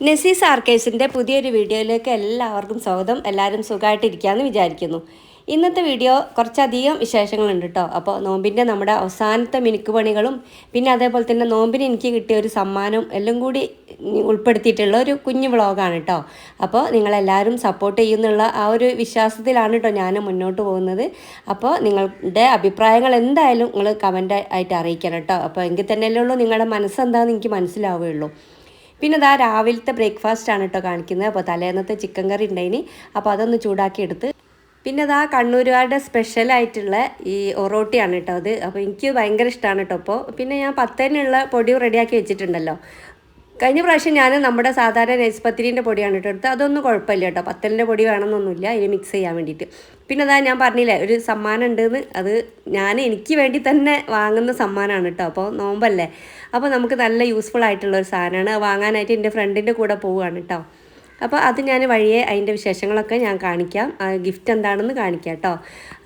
നസീസ് ആർക്കേഴ്സിന്റെ പുതിയൊരു വീഡിയോയിലേക്ക് എല്ലാവർക്കും സ്വാഗതം. എല്ലാവരും സുഖമായിട്ടിരിക്കാമെന്ന് വിചാരിക്കുന്നു. ഇന്നത്തെ വീഡിയോ കുറച്ചധികം വിശേഷങ്ങളുണ്ട് കേട്ടോ അപ്പോൾ നോമ്പിന്റെ നമ്മുടെ അവസാനത്തെ മിനുക്ക് പണികളും പിന്നെ അതേപോലെ തന്നെ നോമ്പിന് എനിക്ക് കിട്ടിയ ഒരു സമ്മാനം എല്ലാം കൂടി ഉൾപ്പെടുത്തിയിട്ടുള്ള ഒരു കുഞ്ഞു വ്ളോഗാണ് കേട്ടോ അപ്പോൾ നിങ്ങളെല്ലാവരും സപ്പോർട്ട് ചെയ്യുന്നുള്ള ആ ഒരു വിശ്വാസത്തിലാണ് കേട്ടോ ഞാൻ മുന്നോട്ട് പോകുന്നത്. അപ്പോൾ നിങ്ങളുടെ അഭിപ്രായങ്ങൾ എന്തായാലും നിങ്ങൾ കമന്റ് ആയിട്ട് അറിയിക്കണം കേട്ടോ അപ്പോൾ എങ്കിൽ തന്നെയല്ലേ ഉള്ളൂ നിങ്ങളുടെ മനസ്സെന്താണെന്ന് എനിക്ക് മനസ്സിലാവുകയുള്ളൂ. പിന്നെ ഇതാ രാവിലത്തെ ബ്രേക്ക്ഫാസ്റ്റ് ആണ് കേട്ടോ കാണിക്കുന്നത്. അപ്പോൾ തലേന്നത്തെ ചിക്കൻ കറി ഉണ്ടായിനി അപ്പോൾ അതൊന്ന് ചൂടാക്കി എടുത്ത് പിന്നെ അതാ കണ്ണൂരുകാരുടെ സ്പെഷ്യലായിട്ടുള്ള ഈ ഒറോട്ടിയാണ് കേട്ടോ അത്. അപ്പോൾ എനിക്ക് ഭയങ്കര ഇഷ്ടമാണ് കേട്ടോ അപ്പോൾ പിന്നെ ഞാൻ പത്തേനുള്ള പൊടി റെഡിയാക്കി വെച്ചിട്ടുണ്ടല്ലോ. കഴിഞ്ഞ പ്രാവശ്യം ഞാൻ നമ്മുടെ സാധാരണ നൈസ് പത്തിരീന്റെ പൊടിയാണ് കേട്ടോ എടുത്തത്. അതൊന്നും കുഴപ്പമില്ല കേട്ടോ. പത്തലിന്റെ പൊടി വേണമെന്നൊന്നുമില്ല. ഇനി മിക്സ് ചെയ്യാൻ വേണ്ടിയിട്ട്. പിന്നെ അതാ ഞാൻ പറഞ്ഞില്ലേ ഒരു സമ്മാനം ഉണ്ടെന്ന്. അത് ഞാൻ എനിക്ക് വേണ്ടി തന്നെ വാങ്ങുന്ന സമ്മാനമാണ് കേട്ടോ. അപ്പോൾ നോമ്പല്ലേ. അപ്പോൾ നമുക്ക് നല്ല യൂസ്ഫുൾ ആയിട്ടുള്ള ഒരു സാധനമാണ്. വാങ്ങാനായിട്ട് എന്റെ ഫ്രണ്ടിന്റെ കൂടെ പോവുകയാണ് കേട്ടോ. അപ്പോൾ അത് ഞാൻ വഴിയെ അതിന്റെ വിശേഷങ്ങളൊക്കെ ഞാൻ കാണിക്കാം. ഗിഫ്റ്റ് എന്താണെന്ന് കാണിക്കാം കേട്ടോ.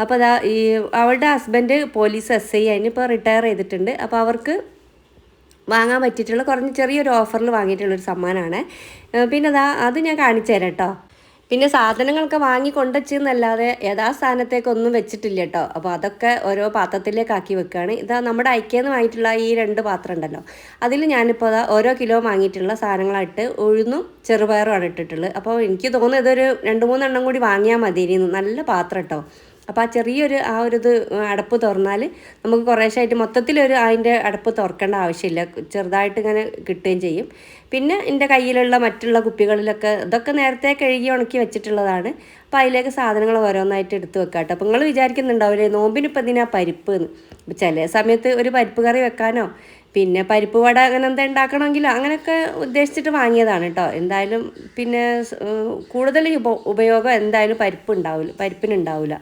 അപ്പോൾ അതാ ഈ അവളുടെ ഹസ്ബൻഡ് പോലീസ് എസ് ഐ അതിനിപ്പോൾ റിട്ടയർ ചെയ്തിട്ടുണ്ട്. അപ്പോൾ അവർക്ക് വാങ്ങാൻ പറ്റിയിട്ടുള്ള കുറഞ്ഞ ചെറിയൊരു ഓഫറിൽ വാങ്ങിയിട്ടുള്ളൊരു സമ്മാനമാണ് പിന്നെ അതാ അത് ഞാൻ കാണിച്ചു തരാം കേട്ടോ പിന്നെ സാധനങ്ങളൊക്കെ വാങ്ങി കൊണ്ടുവച്ചെന്നല്ലാതെ യഥാസ്ഥാനത്തേക്കൊന്നും വെച്ചിട്ടില്ല കേട്ടോ അപ്പോൾ അതൊക്കെ ഓരോ പാത്രത്തിലേക്കാക്കി വെക്കുകയാണ് ഇതാ നമ്മുടെ ഐക്യെന്ന് വാങ്ങിയിട്ടുള്ള ഈ രണ്ട് പാത്രം ഉണ്ടല്ലോ. അതിൽ ഞാനിപ്പോൾ അതാ ഓരോ കിലോ വാങ്ങിയിട്ടുള്ള സാധനങ്ങളായിട്ട് ഉഴുന്നും ചെറുപയറുമാണ് ഇട്ടിട്ടുള്ളത്. അപ്പോൾ എനിക്ക് തോന്നുന്നു ഇതൊരു രണ്ട് മൂന്നെണ്ണം കൂടി വാങ്ങിയാൽ മതിയിരുന്നു നല്ല പാത്രം കേട്ടോ അപ്പോൾ ആ ചെറിയൊരു ആ ഒരു ഇത് അടപ്പ് തുറന്നാൽ നമുക്ക് കുറേശ്ശായിട്ട് മൊത്തത്തിലൊരു അതിന്റെ അടപ്പ് തുറക്കേണ്ട ആവശ്യമില്ല. ചെറുതായിട്ട് ഇങ്ങനെ കിട്ടുകയും ചെയ്യും. പിന്നെ എന്റെ കയ്യിലുള്ള മറ്റുള്ള കുപ്പികളിലൊക്കെ ഇതൊക്കെ നേരത്തെ കഴുകി ഉണക്കി വെച്ചിട്ടുള്ളതാണ്. അപ്പോൾ അതിലേക്ക് സാധനങ്ങൾ ഓരോന്നായിട്ട് എടുത്ത് വെക്കാം കേട്ടോ അപ്പോൾ നിങ്ങൾ വിചാരിക്കുന്നുണ്ടാവില്ലേ നോമ്പിനിപ്പോൾ ഇതിനാ പരിപ്പ് എന്ന് ചില സമയത്ത് ഒരു പരിപ്പ് കറി വെക്കാനോ പിന്നെ പരിപ്പ് വട അങ്ങനെ എന്താ ഉണ്ടാക്കണമെങ്കിലോ അങ്ങനെയൊക്കെ ഉദ്ദേശിച്ചിട്ട് വാങ്ങിയതാണ് കേട്ടോ എന്തായാലും പിന്നെ കൂടുതൽ ഉപയോഗം എന്തായാലും പരിപ്പ് ഉണ്ടാവില്ല പരിപ്പിനുണ്ടാവില്ല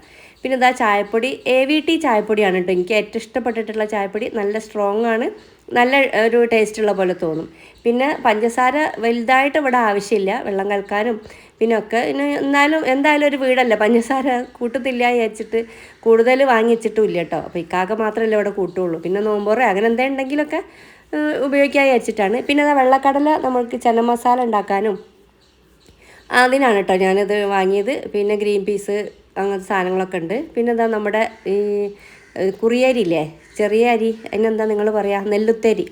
പിന്നെ ഇതാ ചായപ്പൊടി എ വി ടി ചായപ്പൊടിയാണ് കേട്ടോ. എനിക്ക് ഏറ്റവും ഇഷ്ടപ്പെട്ടിട്ടുള്ള ചായപ്പൊടി. നല്ല സ്ട്രോങ് ആണ്. നല്ല ഒരു ടേസ്റ്റ് ഉള്ള പോലെ തോന്നും. പിന്നെ പഞ്ചസാര വലുതായിട്ട് ഇവിടെ ആവശ്യമില്ല. വെള്ളം കലക്കാനും പിന്നെ ഒക്കെ. പിന്നെ എന്നാലും എന്തായാലും ഒരു വീടല്ല? പഞ്ചസാര കൂട്ടത്തില്ല വിചാരിച്ചിട്ട് കൂടുതൽ വാങ്ങിച്ചിട്ടും ഇല്ല കേട്ടോ. അപ്പോൾ ഇക്കാക്ക മാത്രമല്ല ഇവിടെ കൂട്ടുള്ളൂ. പിന്നെ നോമ്പോറ അങ്ങനെ എന്താ ഉണ്ടെങ്കിലൊക്കെ ഉപയോഗിക്കാൻ വിചാരിച്ചിട്ടാണ്. പിന്നെ അതാ വെള്ളക്കടല നമുക്ക് ചന മസാല ഉണ്ടാക്കാനും അതിനാണ് കേട്ടോ ഞാനത് വാങ്ങിയത്. പിന്നെ ഗ്രീൻ പീസ് അങ്ങനത്തെ സാധനങ്ങളൊക്കെ ഉണ്ട്. പിന്നെ എന്താ നമ്മുടെ ഈ കുറിയരി ഇല്ലേ? ചെറിയ അരി. അതിനെന്താ നിങ്ങൾ പറയുക നെല്ലുത്തരി.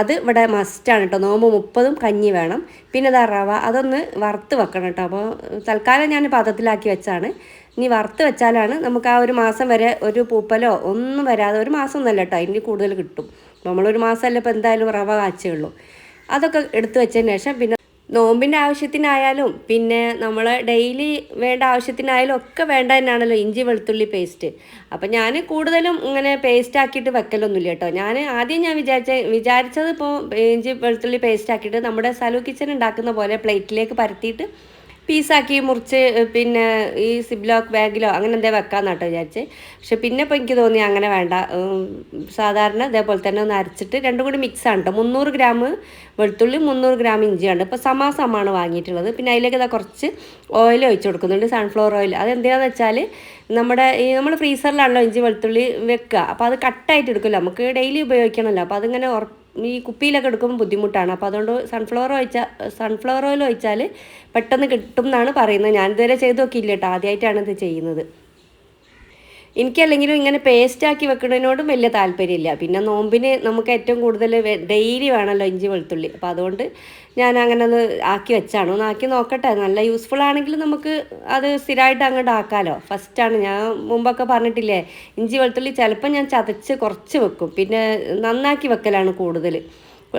അത് ഇവിടെ മസ്റ്റാണ് കേട്ടോ നോമ്പ് മുപ്പതും കഞ്ഞി വേണം. പിന്നെ ഇതാ റവ. അതൊന്ന് വറുത്ത് വെക്കണം കേട്ടോ അപ്പോൾ തൽക്കാലം ഞാൻ പാത്രത്തിലാക്കി വെച്ചാണ്. ഇനി വറുത്ത് വെച്ചാലാണ് നമുക്ക് ആ ഒരു മാസം വരെ ഒരു പൂപ്പലോ ഒന്നും വരാതെ ഒരു മാസം ഒന്നല്ല കേട്ടോ അതിന് കൂടുതൽ കിട്ടും. നമ്മളൊരു മാസമല്ല ഇപ്പോൾ എന്തായാലും റവ കാച്ചേ ഉള്ളൂ. അതൊക്കെ എടുത്തു വെച്ചതിന് ശേഷം പിന്നെ നോമ്പിന്റെ ആവശ്യത്തിനായാലും പിന്നെ നമ്മൾ ഡെയിലി വേണ്ട ആവശ്യത്തിനായാലും ഒക്കെ വേണ്ട തന്നെയാണല്ലോ ഇഞ്ചി വെളുത്തുള്ളി പേസ്റ്റ്. അപ്പം ഞാൻ കൂടുതലും ഇങ്ങനെ പേസ്റ്റ് ആക്കിയിട്ട് വെക്കലൊന്നുമില്ല കേട്ടോ. ഞാൻ ആദ്യം ഞാൻ വിചാരിച്ച വിചാരിച്ചത് ഇപ്പോൾ ഇഞ്ചി വെളുത്തുള്ളി പേസ്റ്റ് ആക്കിയിട്ട് നമ്മുടെ സലു കിച്ചൻ ഉണ്ടാക്കുന്ന പോലെ പ്ലേറ്റിലേക്ക് പരത്തിയിട്ട് പീസാക്കി മുറിച്ച് പിന്നെ ഈ സിബ്ലോക്ക് ബാഗിലോ അങ്ങനെ എന്തേ വെക്കാമെന്നാട്ടോ വിചാരിച്ച്. പക്ഷെ പിന്നെ ഇപ്പോൾ എനിക്ക് തോന്നി അങ്ങനെ വേണ്ട. സാധാരണ ഇതേപോലെ തന്നെ ഒന്ന് അരച്ചിട്ട് രണ്ടും കൂടി മിക്സ് ആണ് കേട്ടോ മുന്നൂറ് ഗ്രാം വെളുത്തുള്ളി മുന്നൂറ് ഗ്രാം ഇഞ്ചിയാണ് ഇപ്പോൾ സമാസമാണ് വാങ്ങിയിട്ടുള്ളത്. പിന്നെ അതിലേക്ക് ഇതാ കുറച്ച് ഓയിൽ ഒഴിച്ച് കൊടുക്കുന്നുണ്ട്. സൺഫ്ലവർ ഓയിൽ അതെന്തിനാന്ന് വെച്ചാൽ നമ്മുടെ ഈ നമ്മൾ ഫ്രീസറിലാണല്ലോ ഇഞ്ചി വെളുത്തുള്ളി വെക്കുക അപ്പോൾ അത് കട്ടായിട്ട് എടുക്കില്ല നമുക്ക് ഡെയിലി ഉപയോഗിക്കണമല്ലോ. അപ്പോൾ അതിങ്ങനെ ഈ കുപ്പിയിലൊക്കെ എടുക്കുമ്പോൾ ബുദ്ധിമുട്ടാണ്. അപ്പോൾ അതുകൊണ്ട് സൺഫ്ലവർ ഒഴിച്ചാൽ സൺഫ്ലവർ ഓയിൽ ഒഴിച്ചാൽ പെട്ടെന്ന് കിട്ടും എന്നാണ് പറയുന്നത്. ഞാൻ ഇതുവരെ ചെയ്ത് നോക്കിയില്ല കേട്ടോ. ആദ്യമായിട്ടാണ് ഇത് ചെയ്യുന്നത്. എനിക്കല്ലെങ്കിലും ഇങ്ങനെ പേസ്റ്റ് ആക്കി വെക്കുന്നതിനോടും വലിയ താല്പര്യമില്ല. പിന്നെ നോമ്പിന് നമുക്ക് ഏറ്റവും കൂടുതൽ ഡെയിലി വേണമല്ലോ ഇഞ്ചി വെളുത്തുള്ളി. അപ്പോൾ അതുകൊണ്ട് ഞാൻ അങ്ങനെ ഒന്ന് ആക്കി വെച്ചാണ്. ഒന്ന് ആക്കി നോക്കട്ടെ. നല്ല യൂസ്ഫുൾ ആണെങ്കിൽ നമുക്ക് അത് സ്ഥിരമായിട്ട് അങ്ങോട്ട് ആക്കാമല്ലോ ഫസ്റ്റാണ് ഞാൻ മുമ്പൊക്കെ പറഞ്ഞിട്ടില്ലേ ഇഞ്ചി വെളുത്തുള്ളി ചിലപ്പോൾ ഞാൻ ചതച്ച് കുറച്ച് വെക്കും. പിന്നെ നന്നാക്കി വെക്കലാണ് കൂടുതൽ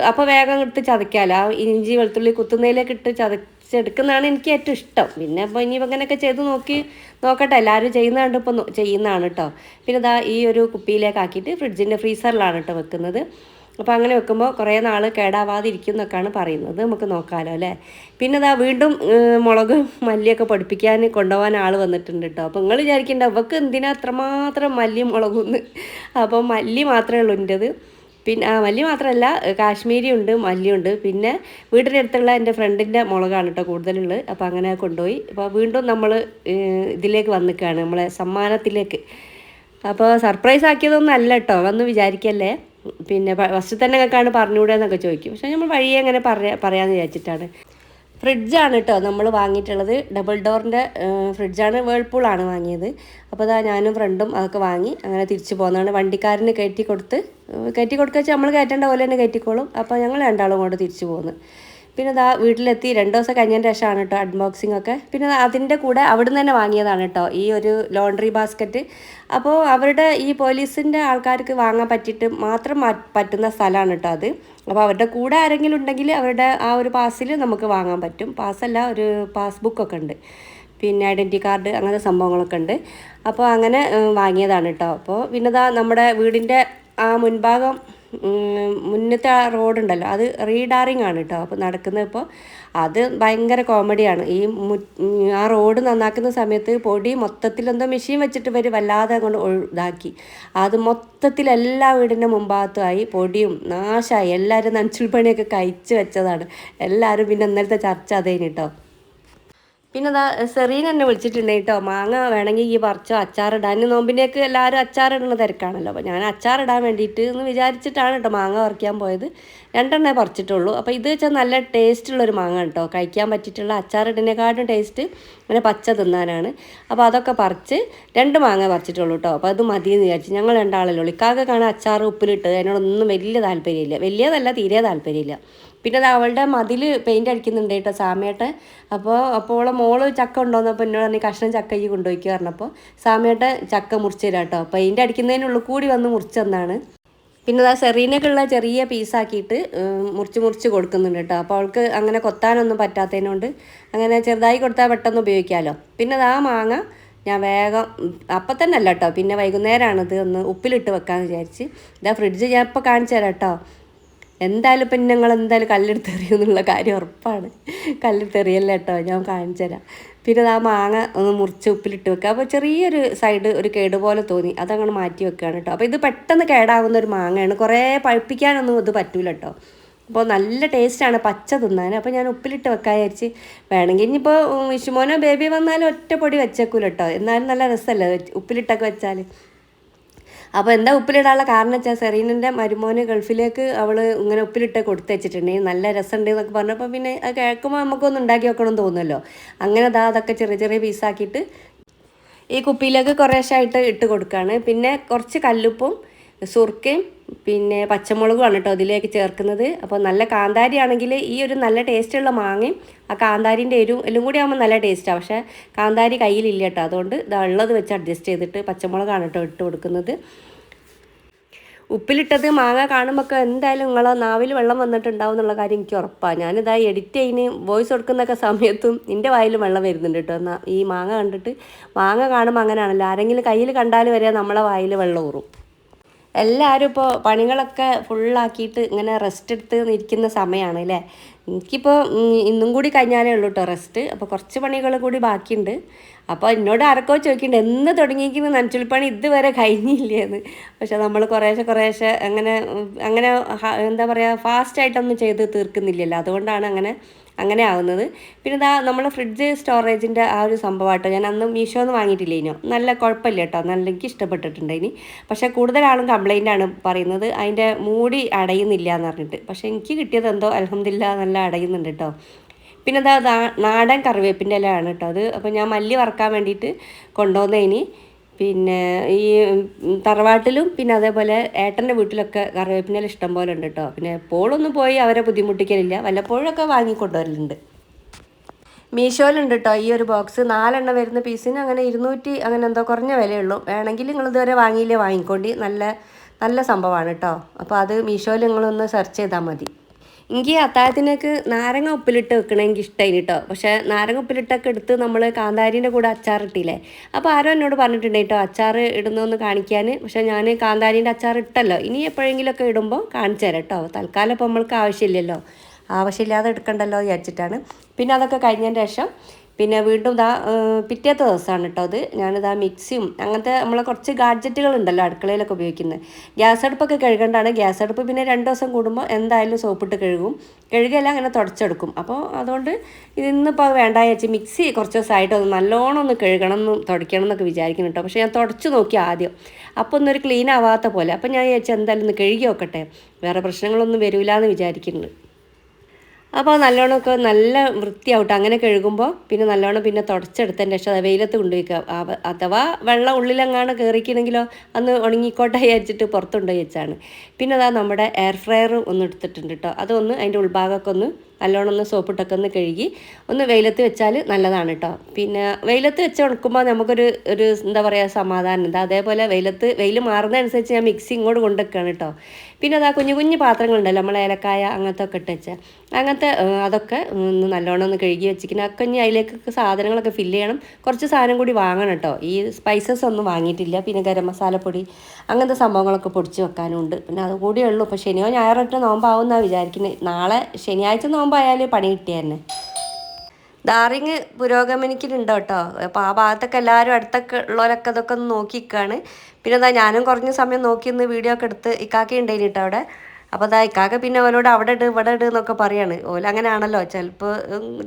അപ്പോൾ വേഗം എടുത്ത് ചതയ്ക്കാമല്ലോ ആ ഇഞ്ചി വെളുത്തുള്ളി കുത്തുന്നതിലേക്ക് ഇട്ട് ചതച്ചെടുക്കുന്നതാണ് എനിക്ക് ഏറ്റവും ഇഷ്ടം. പിന്നെ അപ്പോൾ ഇനി ഇങ്ങനെയൊക്കെ ചെയ്ത് നോക്കി നോക്കട്ടെ. എല്ലാവരും ചെയ്യുന്ന ഇപ്പോൾ ചെയ്യുന്നതാണ് കേട്ടോ പിന്നെ ഇതാ ഈ ഒരു കുപ്പിയിലേക്ക് ആക്കിയിട്ട് ഫ്രിഡ്ജിന്റെ ഫ്രീസറിലാണ് കേട്ടോ വെക്കുന്നത്. അപ്പോൾ അങ്ങനെ വെക്കുമ്പോൾ കുറേ നാൾ കേടാവാതിരിക്കും എന്നൊക്കെയാണ് പറയുന്നത്. നമുക്ക് നോക്കാമല്ലോ അല്ലേ? പിന്നെ ഇതാ വീണ്ടും മുളക് മല്ലിയൊക്കെ പഠിപ്പിക്കാൻ കൊണ്ടുപോകാൻ ആൾ വന്നിട്ടുണ്ട് കേട്ടോ അപ്പോൾ നിങ്ങൾ വിചാരിക്കേണ്ട ഇവക്ക് എന്തിനാ അത്രമാത്രം മല്ലി മുളകൊന്ന്? അപ്പോൾ മല്ലി മാത്രമേ ഉള്ളൂ എന്റെത് പിന്നെ മല്ലി മാത്രമല്ല കാശ്മീരി ഉണ്ട് മല്ലിയുണ്ട്. പിന്നെ വീടിന്റെ അടുത്തുള്ള എന്റെ ഫ്രണ്ടിന്റെ മുളകാണ് കേട്ടോ കൂടുതലുള്ളത്. അപ്പോൾ അങ്ങനെ കൊണ്ടുപോയി. അപ്പോൾ വീണ്ടും നമ്മൾ ഇതിലേക്ക് വന്നിക്കുകയാണ് നമ്മളെ സമ്മാനത്തിലേക്ക്. അപ്പോൾ സർപ്രൈസ് ആക്കിയതൊന്നും അല്ല കേട്ടോ വന്ന് വിചാരിക്കല്ലേ? പിന്നെ ഫസ്റ്റ് തന്നെ ഞങ്ങൾക്കാണ് പറഞ്ഞുകൂടെ എന്നൊക്കെ ചോദിക്കും. പക്ഷേ നമ്മൾ വഴിയെ അങ്ങനെ പറയാ പറയാമെന്ന് വിചാരിച്ചിട്ടാണ്. ഫ്രിഡ്ജാണ് കേട്ടോ നമ്മൾ വാങ്ങിയിട്ടുള്ളത്. ഡബിൾ ഡോറിന്റെ ഫ്രിഡ്ജാണ് വേൾപൂളാണ് വാങ്ങിയത്. അപ്പോൾ അതാ ഞാനും ഫ്രണ്ടും അതൊക്കെ വാങ്ങി അങ്ങനെ തിരിച്ചു പോകുന്നതാണ് വണ്ടിക്കാരന് കയറ്റി കൊടുത്ത് കയറ്റി കൊടുക്കുക വെച്ചാൽ നമ്മൾ കയറ്റേണ്ട പോലെ തന്നെ കയറ്റിക്കോളും. അപ്പോൾ ഞങ്ങൾ രണ്ടാളും കൊണ്ട് തിരിച്ചു പോകുന്നു പിന്നെ ദാ വീട്ടിലെത്തി രണ്ട് ദിവസം കഴിഞ്ഞതിന്റെ ശേഷമാണ് കേട്ടോ അൺബോക്സിംഗ് ഒക്കെ. പിന്നെ അതിന്റെ കൂടെ അവിടുന്ന് തന്നെ വാങ്ങിയതാണ് കേട്ടോ ഈ ഒരു ലോണ്ടറി ബാസ്ക്കറ്റ് അപ്പോൾ അവരുടെ ഈ പോലീസിന്റെ ആൾക്കാർക്ക് വാങ്ങാൻ പറ്റിയിട്ട് മാത്രം പറ്റുന്ന സ്ഥലമാണ് കേട്ടോ അത്. അപ്പോൾ അവരുടെ കൂടെ ആരെങ്കിലും ഉണ്ടെങ്കിൽ അവരുടെ ആ ഒരു പാസ്സിൽ നമുക്ക് വാങ്ങാൻ പറ്റും. പാസ്സല്ല ഒരു പാസ്ബുക്കൊക്കെ ഉണ്ട്. പിന്നെ ഐഡന്റി കാർഡ് അങ്ങനത്തെ സംഭവങ്ങളൊക്കെ ഉണ്ട്. അപ്പോൾ അങ്ങനെ വാങ്ങിയതാണ് കേട്ടോ. അപ്പോൾ പിന്നെ നമ്മുടെ വീടിന്റെ ആ മുൻഭാഗം മുന്നത്തെ ആ റോഡുണ്ടല്ലോ അത് റീഡാറിങ് ആണ് കേട്ടോ അപ്പോൾ നടക്കുന്നത് ഇപ്പോൾ അത് ഭയങ്കര കോമഡിയാണ്. ഈ ആ റോഡ് നന്നാക്കുന്ന സമയത്ത് പൊടി മൊത്തത്തിൽ എന്തോ മെഷീൻ വെച്ചിട്ട് ഇവർ വല്ലാതെ കൊണ്ട് ഇതാക്കി. അത് മൊത്തത്തിൽ എല്ലാ വീടിന്റെ മുമ്പാത്തുമായി പൊടിയും നാശമായി. എല്ലാവരും നനച്ചുൾ പണിയൊക്കെ കഴിച്ച് വെച്ചതാണ്. എല്ലാവരും പിന്നെ ഇന്നലത്തെ ചർച്ച അതേനി കേട്ടോ പിന്നെ അതാ സെറീൻ എന്നെ വിളിച്ചിട്ടുണ്ട് കേട്ടോ. മാങ്ങ വേണമെങ്കിൽ ഈ പറിച്ചോ അച്ചാറിടാൻ നോമ്പിന്റെയൊക്കെ എല്ലാവരും അച്ചാറിടുന്ന തിരക്കാണല്ലോ. അപ്പോൾ ഞാൻ അച്ചാറിടാൻ വേണ്ടിയിട്ട് എന്ന് വിചാരിച്ചിട്ടാണ് കേട്ടോ മാങ്ങ പറിക്കാൻ പോയത്. രണ്ടെണ്ണേ പറിച്ചിട്ടുള്ളൂ. അപ്പോൾ ഇത് വെച്ചാൽ നല്ല ടേസ്റ്റുള്ളൊരു മാങ്ങ കേട്ടോ. കഴിക്കാൻ പറ്റിയിട്ടുള്ള അച്ചാറിടിനെക്കാട്ടും ടേസ്റ്റ് അങ്ങനെ പച്ച തിന്നാനാണ്. അപ്പോൾ അതൊക്കെ പറിച്ച് രണ്ട് മാങ്ങ പറിച്ചിട്ടുള്ളൂ കേട്ടോ. അപ്പോൾ അത് മതിയെന്ന് വിചാരിച്ചു ഞങ്ങൾ രണ്ടാളല്ലേ ഉള്ളൂ. ഇക്കാകെ കാണാൻ അച്ചാർ ഉപ്പിലിട്ട് അതിനോടൊന്നും വലിയ താല്പര്യമില്ല. വലിയതല്ല തീരെ താല്പര്യമില്ല. പിന്നെ അത് അവളുടെ മതിൽ പെയിന്റ് അടിക്കുന്നുണ്ട് കേട്ടോ സാമയേട്ടൻ. അപ്പോൾ അപ്പോൾ അവളെ മോൾ ചക്ക ഉണ്ടോന്നപ്പോൾ എന്നോട് പറഞ്ഞ് കഷ്ണം ചക്ക ഈ കൊണ്ടുപോയിക്കുക പറഞ്ഞപ്പോൾ സാമയേട്ടൻ ചക്ക മുറിച്ചു തരാം കേട്ടോ. പെയിന്റ് അടിക്കുന്നതിനുള്ളിൽ കൂടി വന്ന് മുറിച്ചു തന്നാണ്. പിന്നെ അതാ സെറീനക്കുള്ള ചെറിയ പീസാക്കിയിട്ട് മുറിച്ച് മുറിച്ച് കൊടുക്കുന്നുണ്ട് കേട്ടോ. അപ്പോൾ അവൾക്ക് അങ്ങനെ കൊത്താനൊന്നും പറ്റാത്തതിനോണ്ട് അങ്ങനെ ചെറുതായി കൊടുത്താൽ പെട്ടെന്ന് ഉപയോഗിക്കാമല്ലോ പിന്നെ ആ മാങ്ങ ഞാൻ വേഗം അപ്പം തന്നെ അല്ല കേട്ടോ. പിന്നെ വൈകുന്നേരമാണിത് ഒന്ന് ഉപ്പിലിട്ട് വെക്കാമെന്ന് വിചാരിച്ച്. ഇതാ ഫ്രിഡ്ജ് ഞാൻ ഇപ്പോൾ കാണിച്ചു തരാം കേട്ടോ. എന്തായാലും ഇപ്പം ഞങ്ങൾ എന്തായാലും കല്ലെടുത്ത് എറിയുമെന്നുള്ള കാര്യം ഉറപ്പാണ്. കല്ലെടുത്ത് എറിയല്ല കേട്ടോ ഞാൻ കാണിച്ചു തരാം. പിന്നെ ആ മാങ്ങ ഒന്ന് മുറിച്ച് ഉപ്പിലിട്ട് വെക്കുക അപ്പോൾ ചെറിയൊരു സൈഡ് ഒരു കേട് പോലെ തോന്നി അതങ്ങനെ മാറ്റി വെക്കുകയാണ് കേട്ടോ അപ്പോൾ ഇത് പെട്ടെന്ന് കേടാവുന്ന ഒരു മാങ്ങയാണ്. കുറേ പഴുപ്പിക്കാനൊന്നും ഇത് പറ്റൂല കേട്ടോ അപ്പോൾ നല്ല ടേസ്റ്റാണ് പച്ച തിന്നാൻ അപ്പോൾ ഞാൻ ഉപ്പിലിട്ട് വെക്കാൻ വിചാരിച്ച് വേണമെങ്കിൽ ഇനിയിപ്പോൾ വിഷുമോനോ ബേബി വന്നാലും ഒറ്റ പൊടി വെച്ചേക്കൂല കേട്ടോ എന്നാലും നല്ല രസമല്ലേ ഉപ്പിലിട്ടൊക്കെ വെച്ചാൽ അപ്പോൾ എന്താ ഉപ്പിലിടാനുള്ള കാരണം വെച്ചാൽ സെറീനിന്റെ മരുമോന് ഗൾഫിലേക്ക് അവൾ ഇങ്ങനെ ഉപ്പിലിട്ട് കൊടുത്തു വെച്ചിട്ടുണ്ടെങ്കിൽ നല്ല രസമുണ്ട് എന്നൊക്കെ പറഞ്ഞപ്പോൾ പിന്നെ അത് കേൾക്കുമ്പോൾ നമുക്കൊന്ന് ഉണ്ടാക്കി വെക്കണം തോന്നുമല്ലോ അങ്ങനെ ദാ അതൊക്കെ ചെറിയ ചെറിയ പീസാക്കിയിട്ട് ഈ കുപ്പിയിലേക്ക് കുറേശ്ശായിട്ട് ഇട്ട് കൊടുക്കുകയാണ് പിന്നെ കുറച്ച് കല്ലുപ്പും സുർക്കയും പിന്നെ പച്ചമുളകുമാണ് കേട്ടോ അതിലേക്ക് ചേർക്കുന്നത്. അപ്പോൾ നല്ല കാന്താരി ആണെങ്കിൽ ഈ ഒരു നല്ല ടേസ്റ്റുള്ള മാങ്ങയും ആ കാന്താരിന്റെ എരിവും എല്ലാം കൂടി ആകുമ്പോൾ നല്ല ടേസ്റ്റാണ് പക്ഷേ കാന്താരി കയ്യിലില്ല കേട്ടോ. അതുകൊണ്ട് ഇതാ ഉള്ളത് വെച്ച് അഡ്ജസ്റ്റ് ചെയ്തിട്ട് പച്ചമുളകാണ് കേട്ടോ ഇട്ട് കൊടുക്കുന്നത്. ഉപ്പിലിട്ടത് മാങ്ങ കാണുമ്പോൾ എന്തായാലും നിങ്ങളെ നാവിൽ വെള്ളം വന്നിട്ടുണ്ടാവും എന്നുള്ള കാര്യം എനിക്ക് ഉറപ്പാണ് ഞാനിതാ എഡിറ്റ് ചെയ്യുന്ന വോയിസ് കൊടുക്കുന്നൊക്കെ സമയത്തും എന്റെ വായിൽ വെള്ളം വരുന്നുണ്ട് കേട്ടോ. എന്നാൽ ഈ മാങ്ങ കണ്ടിട്ട് മാങ്ങ കാണുമ്പോൾ അങ്ങനെയാണല്ലോ. ആരെങ്കിലും കയ്യിൽ കണ്ടാൽ വരെ നമ്മളെ വായിൽ വെള്ളം ഊറും. എല്ലാവരും ഇപ്പോൾ പണികളൊക്കെ ഫുള്ളാക്കിയിട്ട് ഇങ്ങനെ റെസ്റ്റ് എടുത്ത് ഇരിക്കുന്ന സമയമാണ് അല്ലേ എനിക്കിപ്പോൾ ഇന്നും കൂടി കഴിഞ്ഞാലേ ഉള്ളൂ കേട്ടോ റെസ്റ്റ് അപ്പോൾ കുറച്ച് പണികൾ കൂടി ബാക്കിയുണ്ട്. അപ്പോൾ എന്നോട് ആർക്കോ ചോദിക്കുന്നുണ്ട് എന്ന് തുടങ്ങിയിരിക്കുന്ന നനച്ചുൽപ്പണി ഇതുവരെ കഴിഞ്ഞില്ലേന്ന് പക്ഷേ നമ്മൾ കുറേശ്ശെ കുറേശ്ശെ അങ്ങനെ അങ്ങനെ എന്താ പറയുക ഫാസ്റ്റായിട്ടൊന്നും ചെയ്ത് തീർക്കുന്നില്ലല്ലോ. അതുകൊണ്ടാണ് അങ്ങനെ അങ്ങനെ ആവുന്നത്. പിന്നെ ഇതാ നമ്മൾ ഫ്രിഡ്ജ് സ്റ്റോറേജിന്റെ ആ ഒരു സംഭവമായിട്ടോ ഞാൻ അന്ന് മീഷോന്ന് വാങ്ങിയിട്ടില്ലേ വാങ്ങിയിട്ടില്ലേനോ? നല്ല കുഴപ്പമില്ല കേട്ടോ നല്ല എനിക്ക് ഇഷ്ടപ്പെട്ടിട്ടുണ്ട് ഇനി പക്ഷേ കൂടുതൽ ആളും കംപ്ലൈന്റ് ആണ് പറയുന്നത്. അതിന്റെ മൂടി അടയുന്നില്ല എന്ന് പറഞ്ഞിട്ട്. പക്ഷേ എനിക്ക് കിട്ടിയത് എന്തോ അലഹമില്ല നല്ല അടയുന്നുണ്ട് കേട്ടോ പിന്നെ അതാ നാടൻ കറിവേപ്പിന്റെ ഇലയാണ് കേട്ടോ അത്. അപ്പോൾ ഞാൻ മല്ലി വറക്കാൻ വേണ്ടിയിട്ട് കൊണ്ടുവന്നതിന് പിന്നെ ഈ തറവാട്ടിലും പിന്നെ അതേപോലെ ഏട്ടന്റെ വീട്ടിലൊക്കെ കറിവേപ്പിനെല്ലാം ഇഷ്ടം പോലെ ഉണ്ട് കേട്ടോ പിന്നെ എപ്പോഴൊന്നും പോയി അവരെ ബുദ്ധിമുട്ടിക്കലില്ല. വല്ലപ്പോഴൊക്കെ വാങ്ങിക്കൊണ്ടുവരലുണ്ട് മീഷോയിലുണ്ട് കേട്ടോ ഈ ഒരു ബോക്സ്. നാലെണ്ണം വരുന്ന പീസിന് അങ്ങനെ ഇരുന്നൂറ്റി അങ്ങനെ എന്തോ കുറഞ്ഞ വിലയുള്ളൂ. വേണമെങ്കിൽ നിങ്ങൾ ഇതുവരെ വാങ്ങിയില്ലേ വാങ്ങിക്കൊണ്ടി. നല്ല നല്ല സംഭവമാണ് കേട്ടോ അപ്പോൾ അത് മീഷോയിൽ നിങ്ങളൊന്ന് സെർച്ച് ചെയ്താൽ മതി. എനിക്ക് അത്താഴത്തിനൊക്കെ നാരങ്ങ ഉപ്പിലിട്ട് വെക്കണമെങ്കിൽ ഇഷ്ടമായി കേട്ടോ പക്ഷേ നാരങ്ങ ഉപ്പിലിട്ടൊക്കെ എടുത്ത് നമ്മൾ കാന്താരിന്റെ കൂടെ അച്ചാർ ഇട്ടില്ലേ? അപ്പോൾ ആരോ എന്നോട് പറഞ്ഞിട്ടുണ്ട് കേട്ടോ അച്ചാർ ഇടുന്നതെന്ന് കാണിക്കാൻ. പക്ഷേ ഞാൻ കാന്താരിന്റെ അച്ചാർ ഇട്ടല്ലോ. ഇനി എപ്പോഴെങ്കിലുമൊക്കെ ഇടുമ്പോൾ കാണിച്ചു തരാം കേട്ടോ തൽക്കാലം ഇപ്പോൾ നമ്മൾക്ക് ആവശ്യമില്ലല്ലോ. ആവശ്യമില്ലാതെ എടുക്കണ്ടല്ലോ വിചാരിച്ചിട്ടാണ്. പിന്നെ അതൊക്കെ കഴിഞ്ഞതിന് ശേഷം പിന്നെ വീണ്ടും ഇതാ പിറ്റേത്തെ ദിവസമാണ് കേട്ടോ അത്. ഞാനിതാ മിക്സിയും അങ്ങനത്തെ നമ്മളെ കുറച്ച് ഗാഡ്ജറ്റുകൾ ഉണ്ടല്ലോ അടുക്കളയിലൊക്കെ ഉപയോഗിക്കുന്നത്. ഗ്യാസ് അടുപ്പൊക്കെ കഴുകേണ്ടതാണ്. ഗ്യാസ് അടുപ്പ് പിന്നെ രണ്ട് ദിവസം കൂടുമ്പോൾ എന്തായാലും സോപ്പിട്ട് കഴുകും. കഴുകിയല്ല അങ്ങനെ തുടച്ചെടുക്കും. അപ്പോൾ അതുകൊണ്ട് ഇതിന്നിപ്പോൾ വേണ്ട വെച്ച് മിക്സി കുറച്ച് ദിവസമായിട്ട് ഒന്ന് നല്ലോണം ഒന്ന് കഴുകണം എന്നും തുടയ്ക്കണം എന്നൊക്കെ വിചാരിക്കുന്നു കേട്ടോ പക്ഷേ ഞാൻ തുടച്ചു നോക്കി ആദ്യം. അപ്പോൾ ഒന്നൊരു ക്ലീൻ ആവാത്ത പോലെ. അപ്പോൾ ഞാൻ ചേച്ചി എന്തായാലും ഒന്ന് കഴുകി നോക്കട്ടെ. വേറെ പ്രശ്നങ്ങളൊന്നും വരില്ല എന്ന് വിചാരിക്കുന്നുണ്ട്. അപ്പോൾ നല്ലോണമൊക്കെ നല്ല വൃത്തിയാവട്ടെ. അങ്ങനെ കഴുകുമ്പോൾ പിന്നെ നല്ലോണം പിന്നെ തുടച്ചെടുത്തതിന്റെ ശേഷം വെയിലത്ത് കൊണ്ടുപോയിക്കുക. അഥവാ വെള്ളം ഉള്ളിലെങ്ങാണ് കയറിക്കണമെങ്കിലോ അന്ന് ഉണങ്ങിക്കോട്ടെ വിചാരിച്ചിട്ട് പുറത്തുണ്ടോ വെച്ചാണ് പിന്നെ അതാ നമ്മുടെ എയർ ഫ്രയർ ഒന്ന് എടുത്തിട്ടുണ്ട് കേട്ടോ അതൊന്ന് അതിന്റെ ഉൾഭാഗമൊക്കെ ഒന്ന് നല്ലോണം ഒന്ന് സോപ്പിട്ടൊക്കെ ഒന്ന് കഴുകി ഒന്ന് വെയിലത്ത് വെച്ചാൽ നല്ലതാണ് കേട്ടോ പിന്നെ വെയിലത്ത് വെച്ച് ഉണക്കുമ്പോൾ നമുക്കൊരു ഒരു എന്താ പറയുക സമാധാനം. ഉണ്ട് അതേപോലെ വെയിലത്ത് വെയിൽ മാറുന്നതനുസരിച്ച് ഞാൻ മിക്സി ഇങ്ങോട്ട് കൊണ്ടുവയ്ക്കുകയാണ് കേട്ടോ പിന്നെ അതാ കുഞ്ഞു കുഞ്ഞു പാത്രങ്ങളുണ്ടല്ലോ നമ്മൾ ഏലക്കായ അങ്ങനത്തെ ഒക്കെ ഇട്ട് വെച്ചാൽ അങ്ങനത്തെ അതൊക്കെ ഒന്ന് നല്ലോണം ഒന്ന് കഴുകി വെച്ചിരിക്കുന്നത് ഒക്കെ ഇനി അതിലേക്കൊക്കെ സാധനങ്ങളൊക്കെ ഫില്ല് ചെയ്യണം. കുറച്ച് സാധനം കൂടി വാങ്ങണം കേട്ടോ ഈ സ്പൈസസ് ഒന്നും വാങ്ങിയിട്ടില്ല. പിന്നെ ഗരം മസാലപ്പൊടി അങ്ങനത്തെ സംഭവങ്ങളൊക്കെ പൊടിച്ച് വെക്കാനുണ്ട്. പിന്നെ അതുകൂടിയുള്ളൂ ഇപ്പോൾ ശനിയോ ഞായറൊക്കെ നോമ്പാവുമെന്നാണ് വിചാരിക്കുന്നത് നാളെ ശനിയാഴ്ച നോമ്പായാൽ പണി കിട്ടിയാന്നെ ഡാറിങ് പുരോഗമനിക്കുന്നുണ്ടോ കേട്ടോ അപ്പോൾ ആ ഭാഗത്തൊക്കെ എല്ലാവരും അടുത്തൊക്കെ ഉള്ളവരൊക്കെ അതൊക്കെ ഒന്ന് നോക്കിക്കാണ്. പിന്നെ എന്താ ഞാനും കുറഞ്ഞ സമയം നോക്കി ഒന്ന് വീഡിയോ ഒക്കെ എടുത്ത് ഇക്കാക്കി ഉണ്ടായിന് കേട്ടോ അവിടെ. അപ്പോൾ അതാ ഇക്കാക്ക പിന്നെ അവരോട് അവിടെ ഇട് ഇവിടെ ഇട് എന്നൊക്കെ പറയാണ്. ഓല അങ്ങനെയാണല്ലോ. ചിലപ്പോൾ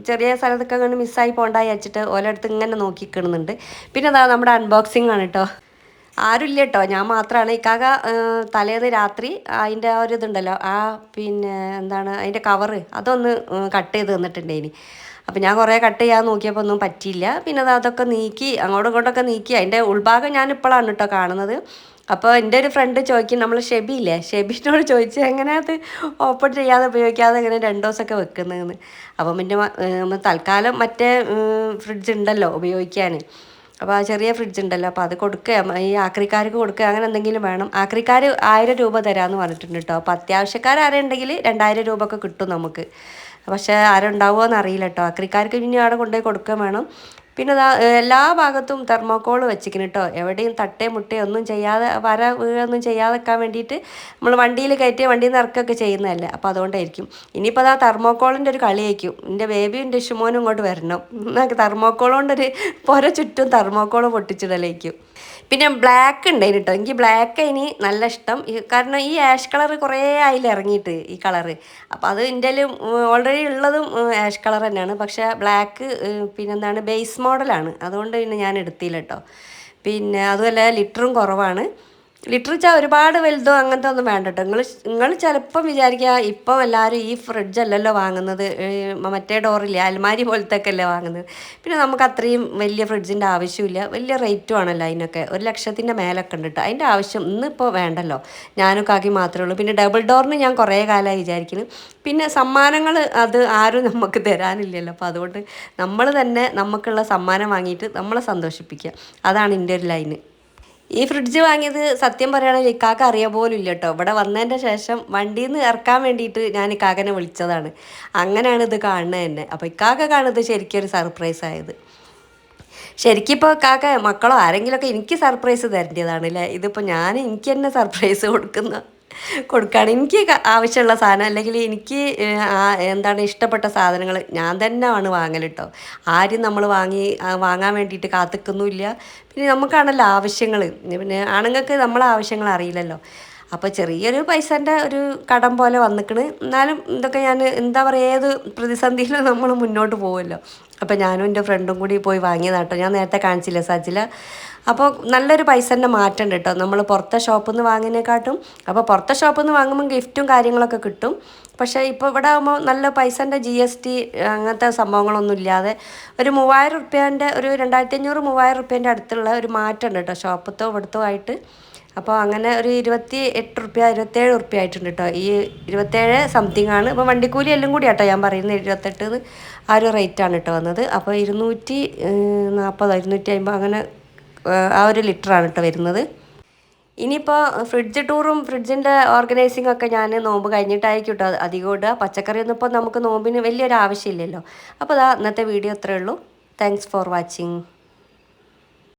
ചെറിയ സ്ഥലത്തൊക്കെ അങ്ങനെ മിസ്സായി പോകണ്ടായി വെച്ചിട്ട് ഓലടുത്ത് ഇങ്ങനെ നോക്കിക്കണുന്നുണ്ട്. പിന്നെ അതാ നമ്മുടെ അൺബോക്സിങ് ആണ് കേട്ടോ ആരുമില്ല കേട്ടോ ഞാൻ മാത്രമാണ് ഇക്കാക തലേന്ന് രാത്രി അതിന്റെ ആ ഒരു ഇതുണ്ടല്ലോ ആ പിന്നെ എന്താണ് അതിന്റെ കവറ് അതൊന്ന് കട്ട് ചെയ്ത് തന്നിട്ടുണ്ടേനി. അപ്പം ഞാൻ കുറേ കട്ട് ചെയ്യാൻ നോക്കിയപ്പോൾ ഒന്നും പറ്റിയില്ല. പിന്നെ അത് അതൊക്കെ നീക്കി അങ്ങോട്ടും ഇങ്ങോട്ടൊക്കെ നീക്കി. അതിന്റെ ഉൾഭാഗം ഞാൻ ഇപ്പോഴാണ് കേട്ടോ കാണുന്നത്. അപ്പോൾ എന്റെ ഒരു ഫ്രണ്ട് ചോദിക്കും നമ്മൾ ഷെബിയില്ലേ ഷെബിനോട് ചോദിച്ചു എങ്ങനെ അത് ഓപ്പൺ ചെയ്യാതെ ഉപയോഗിക്കാതെ എങ്ങനെ രണ്ട് ദിവസമൊക്കെ വെക്കുന്നതെന്ന് അപ്പം പിന്നെ തൽക്കാലം മറ്റേ ഫ്രിഡ്ജ് ഉണ്ടല്ലോ ഉപയോഗിക്കാൻ അപ്പോൾ ആ ചെറിയ ഫ്രിഡ്ജ് ഉണ്ടല്ലോ അപ്പോൾ അത് കൊടുക്കുക. ഈ ആക്രിക്കാർക്ക് കൊടുക്കുക. അങ്ങനെ എന്തെങ്കിലും വേണം. ആക്രിക്കാർ ആയിരം രൂപ തരാമെന്ന് പറഞ്ഞിട്ടുണ്ട് കേട്ടോ അപ്പോൾ അത്യാവശ്യക്കാർ ആരുണ്ടെങ്കിൽ രണ്ടായിരം രൂപ ഒക്കെ കിട്ടും നമുക്ക്. പക്ഷേ ആരുണ്ടാവുമോ എന്നറിയില്ല കേട്ടോ ആക്രിക്കാർക്ക് ഇനി അവിടെ കൊണ്ടുപോയി കൊടുക്കുകയും വേണം. പിന്നെ എല്ലാ ഭാഗത്തും തെർമോക്കോൾ വെച്ചിരിക്കുന്നു കേട്ടോ എവിടെയും തട്ടേ മുട്ടേ ഒന്നും ചെയ്യാതെ വര വീഴൊന്നും ചെയ്യാതെ വെക്കാൻ വേണ്ടിയിട്ട് നമ്മൾ വണ്ടിയിൽ കയറ്റി വണ്ടിയിൽ നിന്ന് ഇറക്കുകയൊക്കെ ചെയ്യുന്നതല്ലേ. അപ്പോൾ അതുകൊണ്ടായിരിക്കും. ഇനിയിപ്പോൾ അതാ തെർമോക്കോളിന്റെ ഒരു കളിയായിരിക്കും എന്റെ ബേബിയും എന്റെ ഇങ്ങോട്ട് വരണം. എന്നൊക്കെ കൊണ്ടൊരു പുര ചുറ്റും തെർമോക്കോൾ പൊട്ടിച്ചിടലേക്കും. പിന്നെ ബ്ലാക്ക് ഉണ്ടായിന് കേട്ടോ എനിക്ക് ബ്ലാക്ക് ഇനി നല്ല ഇഷ്ടം. കാരണം ഈ ആഷ് കളർ കുറേ ആയില്ല ഇറങ്ങിയിട്ട് ഈ കളറ് അപ്പോൾ അത് എന്റെ ഓൾറെഡി ഉള്ളതും ആഷ് കളർ തന്നെയാണ്. പക്ഷേ ബ്ലാക്ക് പിന്നെന്താണ് ബേസ് മോഡലാണ് അതുകൊണ്ട് പിന്നെ ഞാൻ എടുത്തില്ല കേട്ടോ പിന്നെ അതുമല്ല ലിറ്ററും കുറവാണ്. ലിറ്റർ വെച്ചാൽ ഒരുപാട് വലുതോ അങ്ങനത്തെ ഒന്നും വേണ്ട കേട്ടോ നിങ്ങൾ നിങ്ങൾ ചിലപ്പം വിചാരിക്കുക ഇപ്പം എല്ലാവരും ഈ ഫ്രിഡ്ജ് അല്ലല്ലോ വാങ്ങുന്നത്. മറ്റേ ഡോറില്ലേ അൽമാരി പോലത്തെ ഒക്കെ അല്ലേ വാങ്ങുന്നത്. പിന്നെ നമുക്ക് അത്രയും വലിയ ഫ്രിഡ്ജിന്റെ ആവശ്യമില്ല. വലിയ റേറ്റും ആണല്ലോ അതിനൊക്കെ. ഒരു ലക്ഷത്തിന്റെ മേലൊക്കെ ഉണ്ട് കേട്ടോ അതിന്റെ ആവശ്യം ഇന്നിപ്പോൾ വേണ്ടല്ലോ. ഞാനും കാക്കി മാത്രമേ ഉള്ളൂ. പിന്നെ ഡബിൾ ഡോറിന് ഞാൻ കുറേ കാലമായി വിചാരിക്കുന്നു. പിന്നെ സമ്മാനങ്ങൾ അത് ആരും നമുക്ക് തരാനില്ലല്ലോ. അപ്പോൾ അതുകൊണ്ട് നമ്മൾ തന്നെ നമുക്കുള്ള സമ്മാനം വാങ്ങിയിട്ട് നമ്മളെ സന്തോഷിപ്പിക്കുക. അതാണ് എന്റെ ഒരു ലൈന്. ഈ ഫ്രിഡ്ജ് വാങ്ങിയത് സത്യം പറയുകയാണെങ്കിൽ ഇക്കാക്ക അറിയാൻ പോലും ഇല്ല കേട്ടോ ഇവിടെ വന്നതിന്റെ ശേഷം വണ്ടിയിൽ നിന്ന് ഇറക്കാൻ വേണ്ടിയിട്ട് ഞാൻ ഇക്കാക്കനെ വിളിച്ചതാണ്. അങ്ങനെയാണ് ഇത് കാണുന്നത് തന്നെ. അപ്പോൾ ഇക്കാക്ക കാണുന്നത് ശരിക്കും ഒരു സർപ്രൈസ് ആയത്. ശരിക്കും ഇപ്പോൾ കാക്ക മക്കളോ ആരെങ്കിലുമൊക്കെ എനിക്ക് സർപ്രൈസ് തരേണ്ടതാണ് അല്ലേ? ഇതിപ്പോൾ ഞാൻ എനിക്ക് തന്നെ സർപ്രൈസ് കൊടുക്കുന്ന കൊടുക്കുകയാണ് എനിക്ക് ആവശ്യമുള്ള സാധനം അല്ലെങ്കിൽ എനിക്ക് എന്താണ് ഇഷ്ടപ്പെട്ട സാധനങ്ങൾ ഞാൻ തന്നെയാണ് വാങ്ങൽ കേട്ടോ ആരും നമ്മൾ വാങ്ങി വാങ്ങാൻ വേണ്ടിയിട്ട് കാത്തിക്കുന്നുമില്ല പിന്നെ നമുക്കാണല്ലോ ആവശ്യങ്ങൾ. പിന്നെ ആണുങ്ങൾക്ക് നമ്മളെ ആവശ്യങ്ങൾ അറിയില്ലല്ലോ. അപ്പോൾ ചെറിയൊരു പൈസന്റെ ഒരു കടം പോലെ വന്നിക്കണ്. എന്നാലും ഇതൊക്കെ ഞാൻ എന്താ പറയുക ഏത് പ്രതിസന്ധിയിലും നമ്മൾ മുന്നോട്ട് പോകുമല്ലോ അപ്പോൾ ഞാനും എന്റെ ഫ്രണ്ടും കൂടി പോയി വാങ്ങിയതാട്ടോ ഞാൻ നേരത്തെ കാണിച്ചില്ല സജില? അപ്പോൾ നല്ലൊരു പൈസന്റെ മാറ്റം കേട്ടോ നമ്മൾ പുറത്തെ ഷോപ്പിൽ നിന്ന് വാങ്ങുന്നതിനെക്കാട്ടും അപ്പോൾ പുറത്തെ ഷോപ്പിൽ നിന്ന് വാങ്ങുമ്പോൾ ഗിഫ്റ്റും കാര്യങ്ങളൊക്കെ കിട്ടും. പക്ഷേ ഇപ്പോൾ ഇവിടെ ആകുമ്പോൾ നല്ല പൈസന്റെ ജി എസ് ടി അങ്ങനത്തെ സംഭവങ്ങളൊന്നും ഇല്ലാതെ ഒരു മൂവായിരം റുപ്യേന്റെ ഒരു രണ്ടായിരത്തി അഞ്ഞൂറ് മൂവായിരം റുപ്യേന്റെ അടുത്തുള്ള ഒരു മാറ്റം ഉണ്ട് കേട്ടോ ഷോപ്പത്തോ ഇവിടുത്തോ ആയിട്ട്. അപ്പോൾ അങ്ങനെ ഒരു ഇരുപത്തി എട്ട് റുപ്യ ഇരുപത്തേഴ് റുപ്യ ആയിട്ടുണ്ട് കേട്ടോ ഈ ഇരുപത്തേഴ് സംതിങ് ആണ്. ഇപ്പോൾ വണ്ടിക്കൂലി എല്ലാം കൂടി ആട്ടോ ഞാൻ പറയുന്നത്. ഇരുപത്തെട്ട് ആ ഒരു റേറ്റ് ആണ് കേട്ടോ വന്നത്. അപ്പോൾ ഇരുന്നൂറ്റി നാൽപ്പതോ ഇരുന്നൂറ്റി അമ്പത് അങ്ങനെ ആ ഒരു ലിറ്ററാണ് കേട്ടോ വരുന്നത്. ഇനിയിപ്പോൾ ഫ്രിഡ്ജ് ടൂറും ഫ്രിഡ്ജിന്റെ ഓർഗനൈസിങ് ഒക്കെ ഞാൻ നോമ്പ് കഴിഞ്ഞിട്ടായിരിക്കും കേട്ടോ അധികം ഇടുക. പച്ചക്കറി ഒന്നും ഇപ്പോൾ നമുക്ക് നോമ്പിന് വലിയൊരു ആവശ്യമില്ലല്ലോ. അപ്പോൾ അതാ ഇന്നത്തെ വീഡിയോ ഇത്രയേ ഉള്ളൂ. Thanks for watching